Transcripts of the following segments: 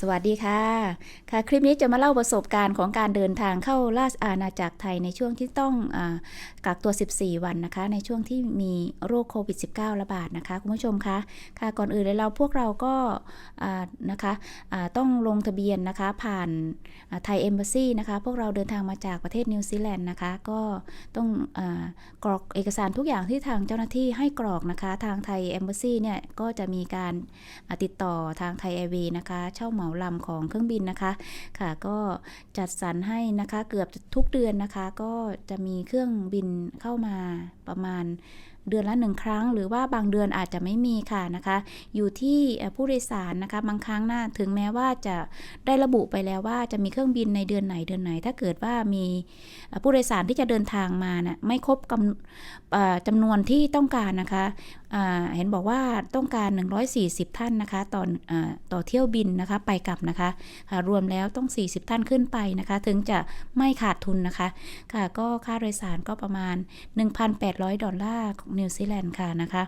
สวัสดีค่ะ ค่ะ คลิปนี้จะมาเล่าประสบการณ์ของการเดินทางเข้าราชอาณาจักรไทยในช่วงที่ต้องอกักตัว 14 วันนะคะ ในช่วงที่มีโรคโควิด -19 ระบาดนะคะ คุณผู้ชมคะ ค่ะ ก่อนอื่นเลยเราพวกเราก็นะคะอ่าต้องลงทะเบียนนะคะ ผ่านไทยเอมบ s ซีนะคะ พวกเราเดินทางมาจากประเทศนิวซีแลนด์นะคะ ก็ต้องอกรอกเอกสารทุกอย่างที่ทางเจ้าหน้าที่ให้กรอกนะคะ ทางไทยเอมบ s ซีเนี่ยก็จะมีการติดต่อทางไทยแอร์เวย์นะคะ เช่าเหมาลำของเครื่องบินนะคะ ค่ะ ก็จัดสรรให้นะคะเกือบทุกเดือนนะคะ ก็จะมีเครื่องบินเข้ามา ประมาณเดือนละหนึ่งครั้ง หรือว่าบางเดือนอาจจะไม่มีค่ะนะคะ อยู่ที่ผู้โดยสารนะคะ บางครั้งน่าถึงแม้ว่าจะได้ระบุไปแล้วว่าจะมีเครื่องบินในเดือนไหนเดือนไหน ถ้าเกิดว่ามีผู้โดยสารที่จะเดินทางมานะ่ะไม่ครบกำจำนวนที่ต้องการนะคะเห็นบอกว่าต้องการ 140 ท่านนะคะต่ออต่อเที่ยวบินนะคะไปกลับนะคะคะรวมแล้วต้อง 40 ท่านขึ้นไปนะคะ ถึงจะไม่ขาดทุนนะคะ ค่ะก็ค่าโดยสารก็ประมาณ800 ดอลลาร์ของนิวซีแลนด์ค่ะนะคะ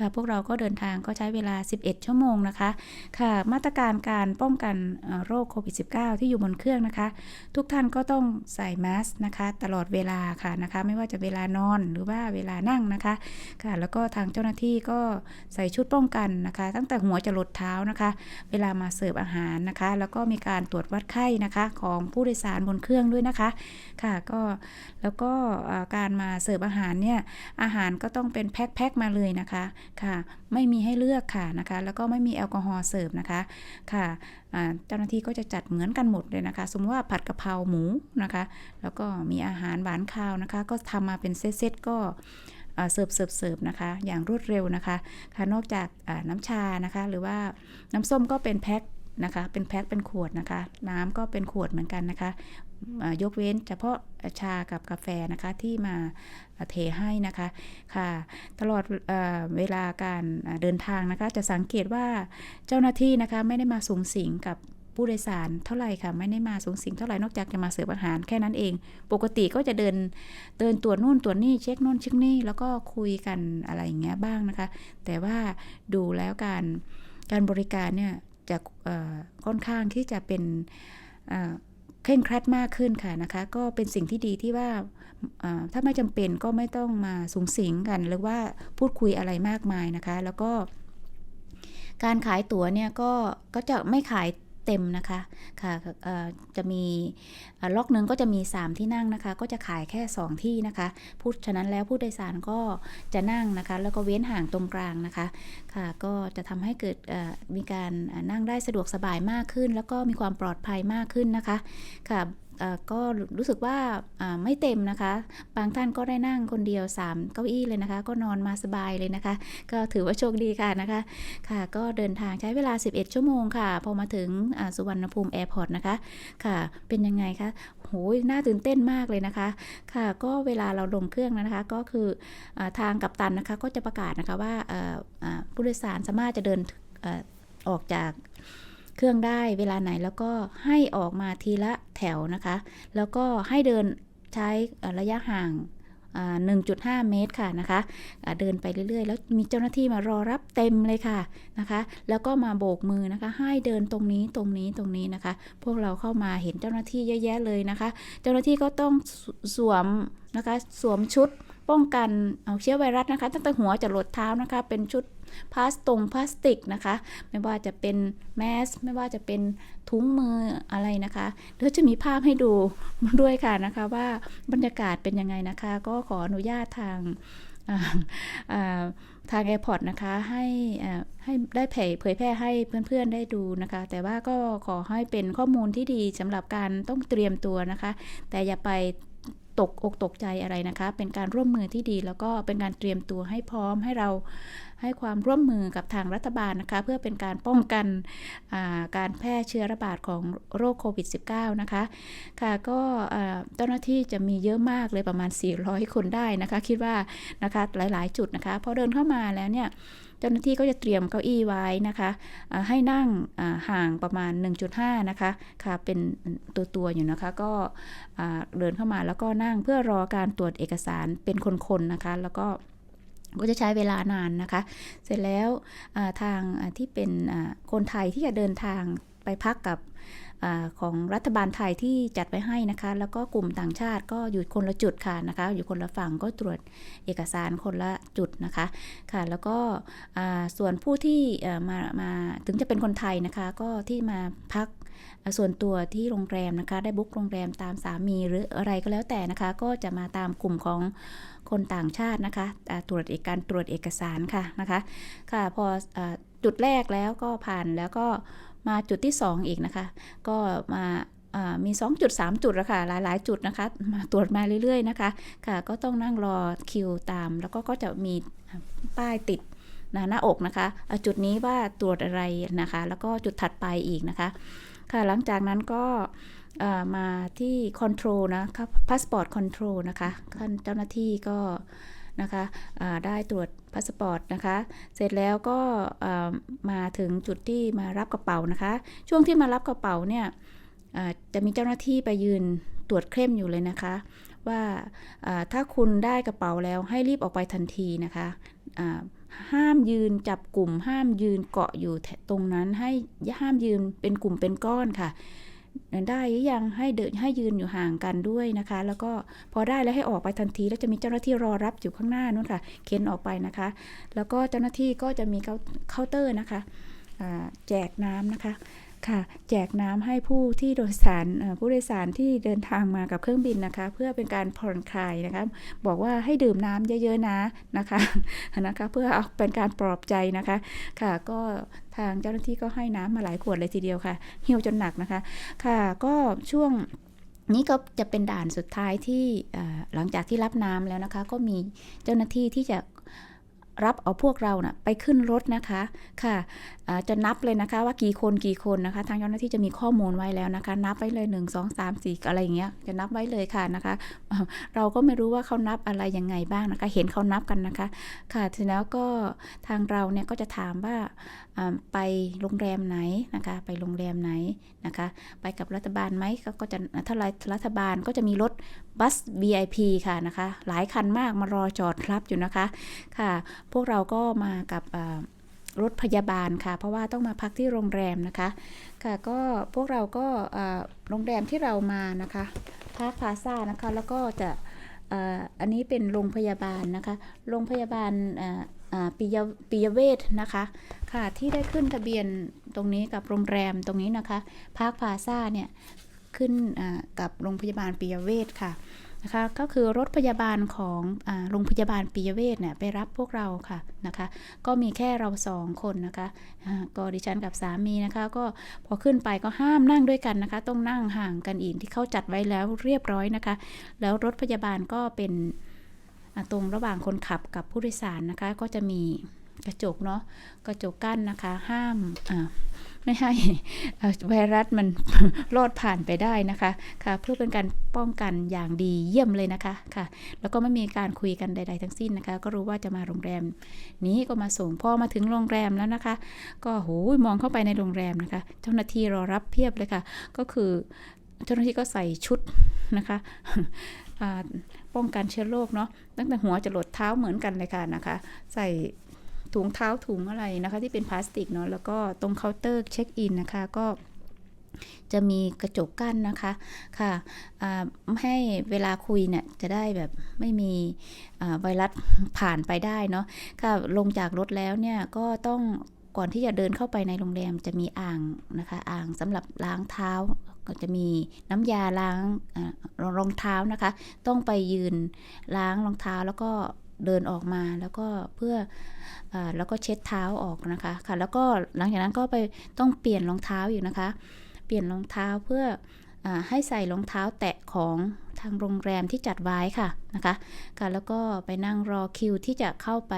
ค่ะพวกเราก็เดินทางก็ใช้เวลา 11 ชั่วโมงนะคะ ค่ะ มาตรการการป้องกันโรคโควิด -19 ที่อยู่บนเครื่องนะคะ ทุกท่านก็ต้องใส่แมสนะคะ ตลอดเวลาค่ะนะคะ ไม่ว่าจะเวลานอนหรือว่าเวลานั่งนะคะ ค่ะ แล้วก็ทางเจ้าหน้าที่ก็ใส่ชุดป้องกันนะคะ ตั้งแต่หัวจะหลดเท้านะคะ เวลามาเสิร์ฟอาหารนะคะ แล้วก็มีการตรวจวัดไข้นะคะ ของผู้โดยสารบนเครื่องด้วยนะคะ ค่ะ ก็แล้วก็การมาเสิร์ฟอาหารเนี่ยอาหารก็ต้องเป็นแพ็คๆมาเลยนะคะค่ะไม่มีให้เลือกค่ะนะคะ แล้วก็ไม่มีแอลกอฮอล์เสิร์ฟนะคะค่ะเจ้าหน้าที่ก็จะจัดเหมือนกันหมดเลยนะคะ สมมติว่าผัดกะเพราหมูนะคะ แล้วก็มีอาหารหวานข้าวนะคะ ก็ทำมาเป็นเซตๆก็เสิร์ฟเสิร์ฟเสิร์ฟนะคะ อย่างรวดเร็วนะคะ ค่ะ นอกจากน้ำชานะคะ หรือว่าน้ำส้มก็เป็นแพ็คนะคะ เป็นแพ็คเป็นขวดนะคะ น้ำก็เป็นขวดเหมือนกันนะคะ ยกเว้นเฉพาะชากับกาแฟนะคะที่มาเทให้นะคะค่ะ ตลอดเอเวลาการเดินทางนะคะ จะสังเกตว่าเจ้าหน้าที่นะคะไม่ได้มาสูงสิงกับผู้โดยสารเท่าไหร่ค่ะไม่ได้มาสูงสิงเท่าไหร่นอกจากจะมาเสิร์ฟอาหารแค่นั้นเอง ปกติก็จะเดินเดินตรวจนู่นตรวจนี่เช็คนู่นเช็คนี่แล้วก็คุยกันอะไรอย่างเงี้ยบ้างนะคะ แต่ว่าดูแล้วการการบริการเนี่ยจะค่อนข้างที่จะเป็น เคร่งครัดมากขึ้นค่ะนะคะ ก็เป็นสิ่งที่ดีที่ว่าถ้าไม่จำเป็นก็ไม่ต้องมาสูงสิงกัน หรือว่าพูดคุยอะไรมากมายนะคะ แล้วก็ การขายตั๋วเนี่ยก็ก็จะไม่ขาย เต็มนะคะค่ะจะมีล็อกหนึ่งก็จะมี 3 ที่นั่งนะคะ ก็จะขายแค่ 2 ที่นะคะพูดฉะนั้นแล้วผู้โดยสารก็จะนั่งนะคะ แล้วก็เว้นห่างตรงกลางนะคะค่ะก็จะทำให้เกิดมีการนั่งได้สะดวกสบายมากขึ้น แล้วก็มีความปลอดภัยมากขึ้นนะคะค่ะ ก็รู้สึกว่าไม่เต็มนะคะ บางท่านก็ได้นั่งคนเดียว 3 เก้าอี้เลยนะคะ ก็นอนมาสบายเลยนะคะ ก็ถือว่าโชคดีค่ะนะคะ ค่ะ ก็เดินทางใช้เวลา 11 ชั่วโมงค่ะ พอมาถึงสุวรรณภูมิแอร์พอร์ตนะคะ ค่ะ เป็นยังไงคะโหยน่าตื่นเต้นมากเลยนะคะ ค่ะ ก็เวลาเราลงเครื่องนะคะ ก็คืออทางกัปตันนะคะ ก็จะประกาศนะคะว่าผู้โดยสารสามารถจะเดินออกจาก เครื่องได้เวลาไหนแล้วก็ให้ออกมาทีละแถวนะคะ แล้วก็ให้เดินใช้ระยะห่าง 1.5 เมตรค่ะนะคะะเดินไปเรื่อยๆ แล้วมีเจ้าหน้าที่มารอรับเต็มเลยค่ะนะคะ แล้วก็มาโบกมือนะคะ ให้เดินตรงนี้ตรงนี้ตรงนี้นะคะ พวกเราเข้ามาเห็นเจ้าหน้าที่เยอะแยะเลยนะคะ เจ้าหน้าที่ก็ต้องสวมนะคะสวมชุด ป้องกันเอาเชื้อไวรัสนะคะ ตั้งแต่หัวจะหลดเท้านะคะ เป็นชุดพลาสตงพลาสติกนะคะ ไม่ว่าจะเป็นแมส ไม่ว่าจะเป็นถุงมืออะไรนะคะเดี๋ยวจะมีภาพให้ดูด้วยค่ะนะคะว่าบรรยากาศเป็นยังไงนะคะ ก็ขออนุญาตทางทางแอร์พอร์ตนะคะ ให้ให้ได้เผยเผยแพร่ให้เพื่อนๆได้ดูนะคะ แต่ว่าก็ขอให้เป็นข้อมูลที่ดีสำหรับการต้องเตรียมตัวนะคะ แต่อย่าไป ตกอกตกใจอะไรนะคะ เป็นการร่วมมือที่ดี แล้วก็เป็นการเตรียมตัวให้พร้อมให้เราให้ความร่วมมือกับทางรัฐบาลนะคะ เพื่อเป็นการป้องกันการแพร่เชื้อระบาดของโรคโควิด -19 นะคะ ค่ะก็เจ้าหน้าที่จะมีเยอะมากเลยประมาณ 400 คนได้นะคะ คิดว่านะคะหลาย ๆ จุดนะคะพอเดินเข้ามาแล้วเนี่ย จ้าหน้าที่ก็จะเตรียมเก้าอี้ไว้นะคะให้นั่งห่างประมาณ 1.5 นะคะค่ะเป็นตัวตัวอยู่นะคะ ก็เดินเข้ามาแล้วก็นั่งเพื่อรอการตรวจเอกสารเป็นคนๆนะคะ แล้วก็ก็จะใช้เวลานานนะคะ เสร็จแล้วทางที่เป็นคนไทยที่จะเดินทาง ไปพักกับอของรัฐบาลไทยที่จัดไว้ให้นะคะ แล้วก็กลุ่มต่างชาติก็อยู่คนละจุดค่ะนะคะ อยู่คนละฝั่งก็ตรวจเอกสารคนละจุดนะคะค่ะ แล้วก็ส่วนผู้ที่มามาถึงจะเป็นคนไทยนะคะ ก็ที่มาพักส่วนตัวที่โรงแรมนะคะ ได้บุ๊กโรงแรมตามสามีหรืออะไรก็แล้วแต่นะคะ ก็จะมาตามกลุ่มของคนต่างชาตินะคะตรวจเอกการตรวจเอกสารค่ะนะคะค่ะพออจุดแรกแล้วก็ผ่านแล้วก็ มาจุดที่ 2 อีกนะคะ ก็มามี 2 จุด 3 จุดแล้วค่ะ หลาย ๆ จุดนะคะ มาตรวจมาเรื่อย ๆ นะคะ ค่ะ ก็ต้องนั่งรอคิวตาม แล้วก็ก็จะมีป้ายติดนะหน้าอกนะคะ จุดนี้ว่าตรวจอะไรนะคะ แล้วก็จุดถัดไปอีกนะคะ ค่ะ หลังจากนั้นก็มาที่คอนโทรลนะคะพาสปอร์ตคอนโทรลนะคะท่านเจ้าหน้าที่ก็ นะคะได้ตรวจพาสปอร์ตนะคะ เสร็จแล้วก็มาถึงจุดที่มารับกระเป๋านะคะ ช่วงที่มารับกระเป๋าเนี่ยจะมีเจ้าหน้าที่ไปยืนตรวจเข้มอยู่เลยนะคะ ว่าถ้าคุณได้กระเป๋าแล้วให้รีบออกไปทันทีนะคะห้ามยืนจับกลุ่มห้ามยืนเกาะอยู่ตรงนั้นให้ห้ามยืนเป็นกลุ่มเป็นก้อนค่ะ ได้ยังให้เดินให้ยืนอยู่ห่างกันด้วยนะคะ แล้วก็พอได้แล้วให้ออกไปทันทีแล้วจะมีเจ้าหน้าที่รอรับอยู่ข้างหน้านู้นค่ะ เข็นออกไปนะคะ แล้วก็เจ้าหน้าที่ก็จะมีเคาน์เตอร์นะคะแจกน้ำนะคะ ค่ะ แจกน้ำให้ผู้ที่โดยสารผู้โดยสารที่เดินทางมากับเครื่องบินนะคะ เพื่อเป็นการผ่อนคลายนะคะ บอกว่าให้ดื่มน้ำเยอะๆนะนะคะนะคะเพื่อเอาเป็นการปลอบใจนะคะค่ะก็ทางเจ้าหน้าที่ก็ให้น้ำมาหลายขวดเลยทีเดียวค่ะหิวจนหนักนะคะ ค่ะก็ช่วงนี้ก็จะเป็นด่านสุดท้ายที่หลังจากที่รับน้ำแล้วนะคะ ก็มีเจ้าหน้าที่ที่จะ รับเอาพวกเรานะ่ะไปขึ้นรถนะคะค่ะะจะนับเลยนะคะว่ากี่คนกี่คนนะคะ ทางเจ้าหน้าที่จะมีข้อมูลไว้แล้วนะคะ นับไว้เลย 1 2 3 4 อะไรอย่างเงี้ยจะนับไว้เลยค่ะนะคะ เราก็ไม่รู้ว่าเขานับอะไรยังไงบ้างนะคะ เห็นเขานับกันนะคะ ค่ะทีแล้วก็ทางเราเนี่ยก็จะถามว่าไปโรงแรมไหนนะคะไปโรงแรมไหนนะคะไปกับรัฐบาลไหมก็ก็จะถ้ารัฐบาลก็จะมีรถบัส VIP ค่ะนะคะหลายคันมากมารอจอดรับอยู่นะคะค่ะ พวกเราก็มากับรถพยาบาลค่ะ เพราะว่าต้องมาพักที่โรงแรมนะคะ ค่ะก็พวกเราก็โรงแรมที่เรามานะคะพาร์คพาซ่านะคะแล้วก็จะอันนี้เป็นโรงพยาบาลนะคะโรงพยาบาล ปิยปิยเวชนะคะ ค่ะ ที่ได้ขึ้นทะเบียนตรงนี้กับโรงแรมตรงนี้นะคะพาร์คพาซาเนี่ย ขึ้นกับโรงพยาบาลปิยเวชค่ะนะคะก็คือรถพยาบาลของโรงพยาบาลปิยเวชเนี่ยไปรับพวกเราค่ะนะคะก็มีแค่เราสองคนนะคะก็ดิฉันกับสามีนะคะก็พอขึ้นไปก็ห้ามนั่งด้วยกันนะคะ ต้องนั่งห่างกันอีกที่เขาจัดไว้แล้วเรียบร้อยนะคะ แล้วรถพยาบาลก็เป็น ตรงระหว่างคนขับกับผู้โดยสารนะคะ ก็จะมีกระจกเนาะกระจกกั้นนะคะ ห้ามไม่ให้ไวรัสมันรอดผ่านไปได้นะคะค่ะ เพื่อเป็นการป้องกันอย่างดีเยี่ยมเลยนะคะค่ะ แล้วก็ไม่มีการคุยกันใด ๆ ทั้งสิ้นนะคะ ก็รู้ว่าจะมาโรงแรม นี้ก็มาส่งพอมาถึงโรงแรมแล้วนะคะ ก็โหยมองเข้าไปในโรงแรมนะคะ เจ้าหน้าที่รอรับเพียบเลยค่ะ ก็คือเจ้าหน้าที่ก็ใส่ชุดนะคะ ป้องกันเชื้อโรคเนาะตั้งแต่หัวจะหลดเท้าเหมือนกันเลยค่ะนะคะ ใส่ถุงเท้าถุงอะไรนะคะ ที่เป็นพลาสติกเนาะแล้วก็ตรงเคาน์เตอร์เช็คอินนะคะก็จะมีกระจกกั้นนะคะค่ะอ่ให้เวลาคุยเนี่ยจะได้แบบไม่มีไวรัสผ่านไปได้เนาะค่ะลงจากรถแล้วเนี่ยก็ต้องก่อนที่จะเดินเข้าไปในโรงแรมจะมีอ่างนะคะ อ่างสำหรับล้างเท้า ก็จะมีน้ำยาล้างรองเท้านะคะ ต้องไปยืนล้างรองเท้าแล้วก็เดินออกมาแล้วก็เพื่ออแล้วก็เช็ดเท้าออกนะคะค่ะ แล้วก็หลังจากนั้นก็ไปต้องเปลี่ยนรองเท้าอยู่นะคะ เปลี่ยนรองเท้าเพื่อ ให้ใส่รองเท้าแตะของทางโรงแรมที่จัดไว้ค่ะนะคะค่ะแล้วก็ไปนั่งรอคิวที่จะเข้าไป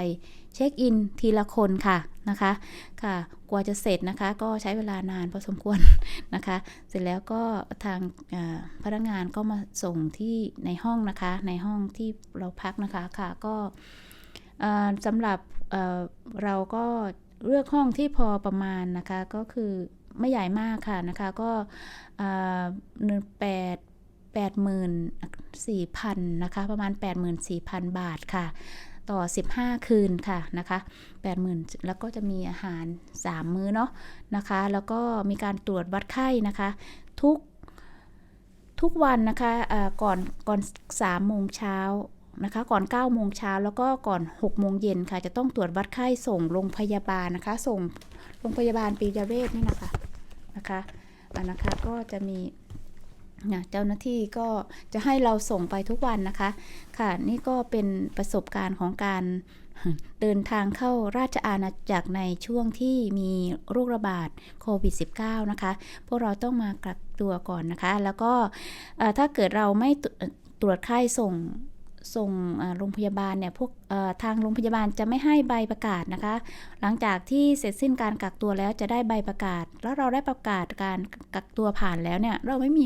เช็คอินทีละคนค่ะนะคะค่ะกว่าจะเสร็จนะคะ ก็ใช้เวลานานพอสมควรนะคะ เสร็จแล้วก็ทางพนักงานก็มาส่งที่ในห้องนะคะ ในห้องที่เราพักนะคะค่ะก็สำหรับเราก็เลือกห้องที่พอประมาณนะคะก็คือ ไม่ใหญ่มากค่ะนะคะ ก็หนึ่งแปดแปดหมื่นสี่พันนะคะ ประมาณ84,000บาทค่ะ ต่อ 15 คืนค่ะนะคะ80,000 แล้วก็จะมีอาหาร 3 มื้อเนาะนะคะ แล้วก็มีการตรวจวัดไข้นะคะ ทุกทุกวันนะคะก่อนก่อน3โมงเช้านะคะก่อน9โมงเช้าแล้วก็ก่อน6โมงเย็นค่ะ จะต้องตรวจวัดไข้ส่งโรงพยาบาลนะคะ ส่งโรงพยาบาลปียเวชนี่นะคะ นะคะอ่านะคะก็จะมีนะเจ้าหน้าที่ก็จะให้เราส่งไปทุกวันนะคะ ค่ะนี่ก็เป็นประสบการณ์ของการเดินทางเข้าราชอาณาจักรในช่วงที่มีโรคระบาดโควิด -19 นะคะ พวกเราต้องมากักตัวก่อนนะคะ แล้วก็ถ้าเกิดเราไม่ตรวจไข้ส่ง ส่งโรงพยาบาลเนี่ยพวกทางโรงพยาบาลจะไม่ให้ใบประกาศนะคะ หลังจากที่เสร็จสิ้นการกักตัวแล้วจะได้ใบประกาศ แล้วเราได้ประกาศการกักตัวผ่านแล้วเนี่ยเราไม่มี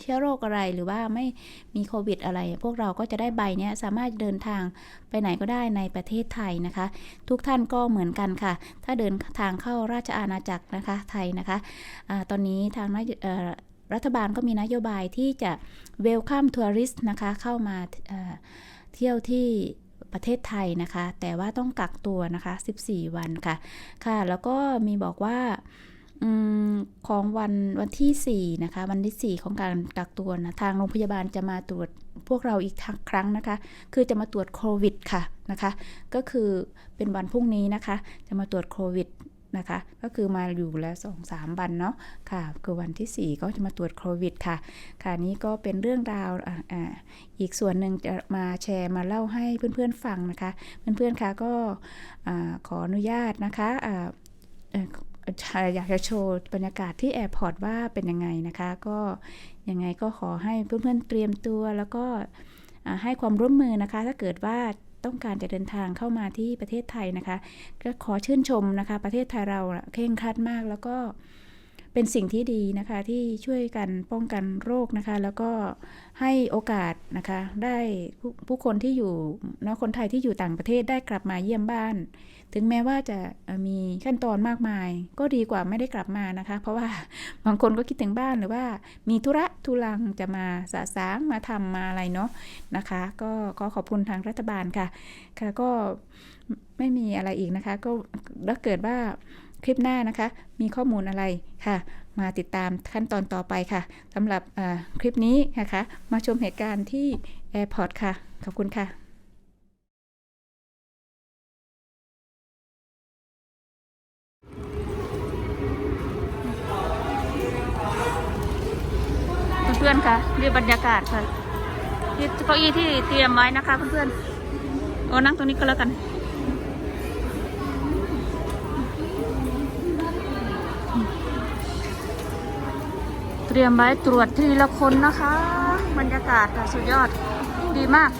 เชื้อโรคอะไรหรือว่าไม่มีโควิดอะไร พวกเราก็จะได้ใบเนี้ยสามารถเดินทางไปไหนก็ได้ในประเทศไทยนะคะ ทุกท่านก็เหมือนกันค่ะ ถ้าเดินทางเข้าราชอาณาจักรนะคะไทยนะคะอาตอนนี้ทางนโยเอ่ รัฐบาลก็มีนโยบายที่จะ welcome tourist นะคะ เข้ามาเที่ยวที่ประเทศไทยนะคะ แต่ว่าต้องกักตัวนะคะ 14 วันค่ะ ค่ะ แล้วก็มีบอกว่าอของวันวันที่ 4 นะคะ วันที่ 4 ของการกักตัวนะทางโรงพยาบาลจะมาตรวจพวกเราอีกครั้งนะคะ คือจะมาตรวจโควิดค่ะนะคะ ก็คือเป็นวันพรุ่งนี้นะคะ จะมาตรวจโควิด นะคะ ก็คือมาอยู่แล้วสองสามวันเนาะค่ะ คือวันที่ 4 ก็จะมาตรวจโควิดค่ะ ค่ะนี่ก็เป็นเรื่องราวอ,อ,อีกส่วนหนึ่งจะมาแชร์มาเล่าให้เพื่อนๆฟังนะคะ เพื่อนๆคะก็ขออนุญาตนะคะอยากจะโชว์บรรยากาศที่แอร์พอร์ตว่าเป็นยังไงนะคะ ก็ยังไงก็ขอให้เพื่อนๆเตรียมตัวแล้วก็ให้ความร่วมมือนะคะ ถ้าเกิดว่า ต้องการจะเดินทางเข้ามาที่ประเทศไทยนะคะ ก็ขอชื่นชมนะคะ ประเทศไทยเราเคร่งครัดมากแล้วก็ เป็นสิ่งที่ดีนะคะที่ช่วยกันป้องกันโรคนะคะ แล้วก็ให้โอกาสนะคะได้ผู้ผู้คนที่อยู่เนาะคนไทยที่อยู่ต่างประเทศได้กลับมาเยี่ยมบ้าน ถึงแม้ว่าจะมีขั้นตอนมากมาย ก็ดีกว่าไม่ได้กลับมานะคะ เพราะว่าบางคนก็คิดถึงบ้านหรือว่ามีธุระทุรังจะมาสะสางมาทำมาอะไรเนาะนะคะ ก็ขอขอบคุณทางรัฐบาลค่ะค่ะก็ไม่มีอะไรอีกนะคะ ก็ถ้าเกิดว่า คลิปหน้านะคะ มีข้อมูลอะไรค่ะ มาติดตามขั้นตอนต่อไปค่ะสำหรับคลิปนี้นะคะ มาชมเหตุการณ์ที่แอร์พอร์ตค่ะ ขอบคุณค่ะเพื่อนๆค่ะนี่บรรยากาศค่ะที่เก้าอี้ที่เตรียมไว้นะคะเพื่อนๆโอ้นั่งตรงนี้ก็แล้วกัน เตรียมไว้ตรวจทีละคนนะคะ บรรยากาศค่ะสุดยอดดีมาก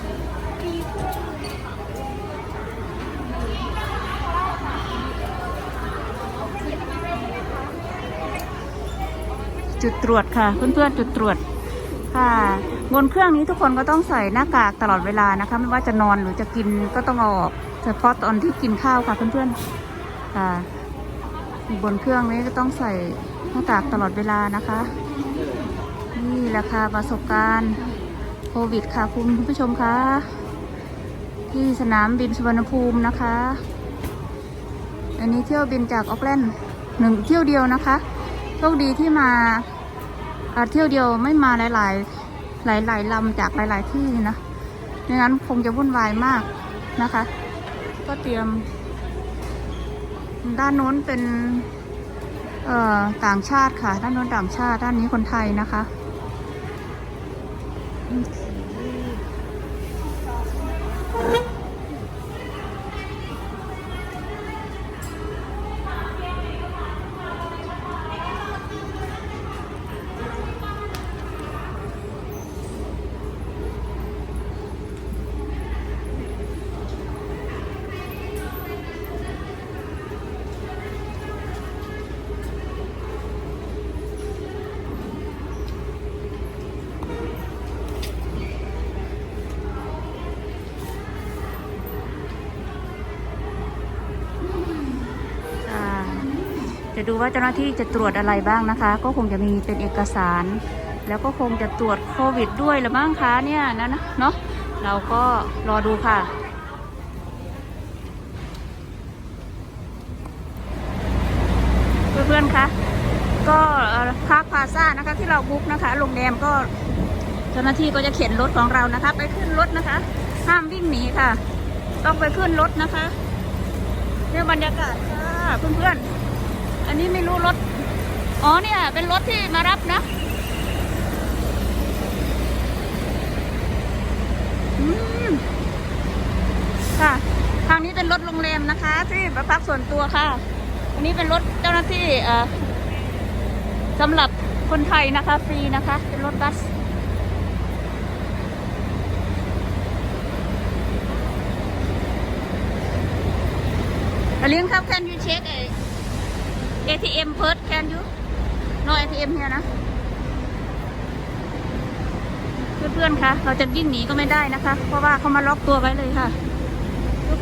จุดตรวจค่ะ เพื่อนๆจุดตรวจค่ะบนเครื่องนี้ทุกคนก็ต้องใส่หน้ากากตลอดเวลานะคะ ไม่ว่าจะนอนหรือจะกินก็ต้องออกเฉพาะตอนที่กินข้าวค่ะเพื่อนๆค่ะบนเครื่องนี้ก็ต้องใส่ หน้ากากตลอดเวลานะคะ นี่แหละค่ะประสบการณ์โควิดค่ะคุณผู้ชมคะที่สนามบินสุวรรณภูมินะคะ อันนี้เที่ยวบินจากออกแลนด์หนึ่งเที่ยวเดียวนะคะโชคดีที่มาเที่ยวเดียวไม่มาหลาย ๆ หลาย ๆลำจากหลาย ๆ ที่นะไม่งั้นคงจะวุ่นวายมากนะคะ ก็เตรียม ด้านโน้นเป็น ต่างชาติค่ะ ด้านโน้นต่างชาติ ด้านนี้คนไทยนะคะค่ จะดูว่าเจ้าหน้าที่จะตรวจอะไรบ้างนะคะ ก็คงจะมีเป็นเอกสาร แล้วก็คงจะตรวจโควิดด้วยหรือบ้างคะเนี่ยนะเนาะเราก็รอดูค่ะ เพื่อนๆคะก็พาร์พาซ่านะคะที่เราบุ๊กนะคะโรงแรมก็เจ้าหน้าที่ก็จะเข็นรถของเรานะคะ ไปขึ้นรถนะคะ ห้ามวิ่งหนีค่ะ ต้องไปขึ้นรถนะคะเนี่ยบรรยากาศค่ะเพื่อนๆ อันนี้ไม่รู้รถ อ๋อเนี่ย เป็นรถที่มารับนะค่ะ ทางนี้เป็นรถโรงแรมนะคะ ที่มาพักส่วนตัวค่ะ อันนี้เป็นรถเจ้าหน้าที่เอ่อสำหรับคนไทยนะคะ ฟรีนะคะ เป็นรถบัส Alim, how can you check a ATM first? Can you? No ATM here นะ เพื่อนๆคะเราจะวิ่งหนีก็ไม่ได้นะคะ เพราะว่าเขามาล็อกตัวไว้เลยค่ะ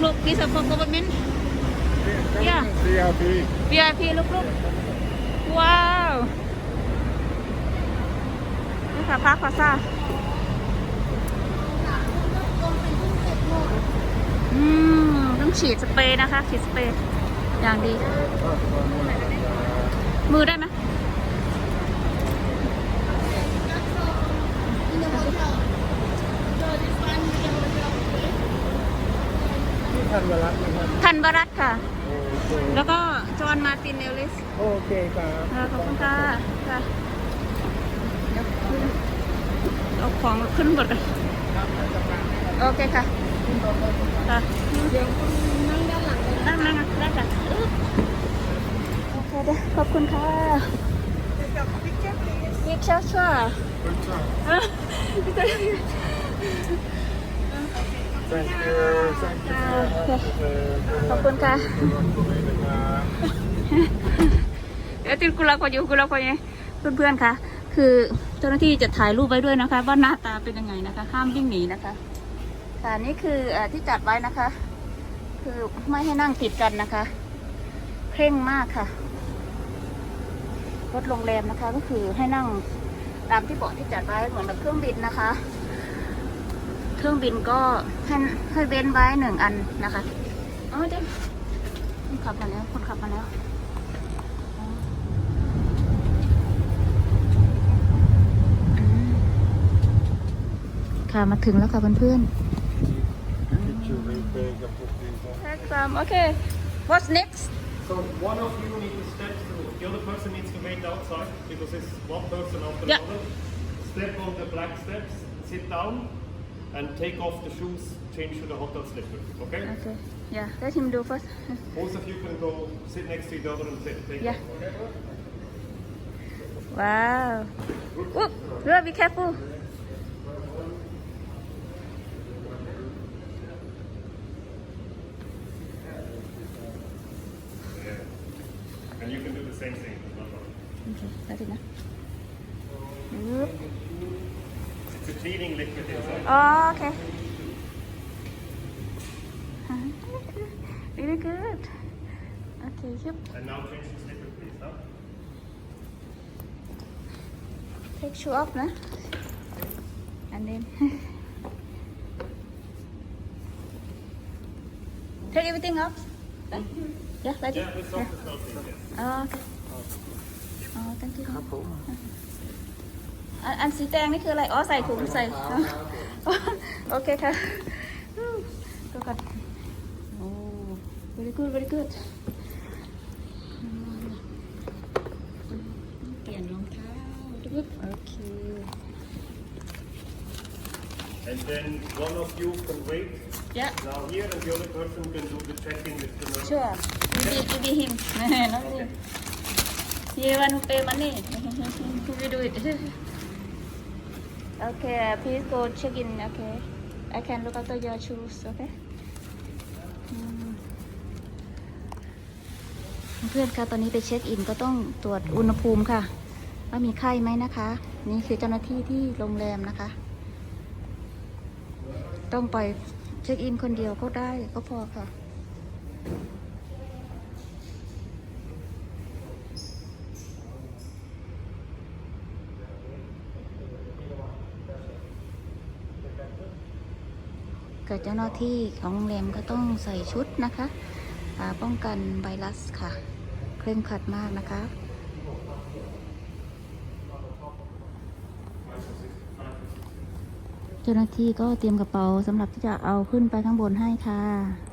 ลูกๆนี่สำหรับ government Yeah. CRP. VIP ลูกๆ ว้าวนี่ค่ะพักพาซ่าอืม ต้องฉีดสเปรย์นะคะ ฉีดสเปรย์ อย่างดี มือได้ไหมที่ท่านวรัตน์นะครับทันบรัตค่ะโอเคแล้วก็จอห์นมาร์ตินเอลลิส โอเคครับเออขอบคุณค่ะค่ะเดี๋ยวขึ้นเอาของขึ้นบนกัน โอเคค่ะค่ะ นั่งนั่งนั่งได้ค่ะอึ๊บโอเคเด้อขอบคุณค่ะยิกเช้าชั่วเออ Thank you thank you ขอบคุณค่ะ เดี๋ยวติดกุลาพออยู่กุลาพอยังเพื่อนๆคะคือเจ้าหน้าที่จะถ่ายรูปไว้ด้วยนะคะ ว่าหน้าตาเป็นยังไงนะคะ ห้ามวิ่งหนีนะคะ ค่ะนี่คือเออที่จัดไว้นะคะ คือไม่ให้นั่งติดกันนะคะเคร่งมากค่ะรถโรงแรมนะคะก็คือให้นั่งตามที่เบาะที่จัดไว้เหมือนกับเครื่องบินนะคะ เครื่องบินก็ให้ให้เว้นไว้หนึ่งอันนะคะอ๋อเด็กคนขับมาแล้วคนขับมาแล้วค่ะมาถึงแล้วค่ะเพื่อนๆ Okay, what's next? So one of you needs to step through. The other person needs to wait outside because it's one person after another. Step on the black steps, sit down, and take off the shoes, change to the hotel slipper. Okay? Okay. Yeah, let him do first. Both of you can go sit next to each other and sit. Take yeah. Off. Wow. Whoop. Girl, be careful. โอเคครับ And now change the slipper, please. Huh? take shoe off นะ and then take everything off right? yeah like Yeah, it this off is not clean. Yes. อ๋อโอเคอ๋อ thank you ครับผมอันอันสีแดงนี่คืออะไร อ๋อ ใส่ถุงใส่อ๋อโอเคค่ะอืมตัวกันโอ้ very good very good อืมเปลี่ยนรองเท้าดึ๊บโอเค And then one of you can wait yeah now here, and the other person can do the check-in with the nurse. sure you be you be him not me he want to pay money we do it okay please go check in okay I can look after your shoes okay อืมเพื่อนคะตอนนี้ไปเช็คอินก็ต้องตรวจอุณหภูมิค่ะ ว่ามีไข้ไหมนะคะ นี่คือเจ้าหน้าที่ที่โรงแรมนะคะ ต้องไปเช็คอินคนเดียวก็ได้ก็พอค่ะ เกิดเจ้าหน้าที่ของโรงแรมก็ต้องใส่ชุดนะคะป้องกันไวรัสค่ะ เคร่งครัดมากนะคะ เจ้าหน้าที่ก็เตรียมกระเป๋าสำหรับที่จะเอาขึ้นไปข้างบนให้ค่ะ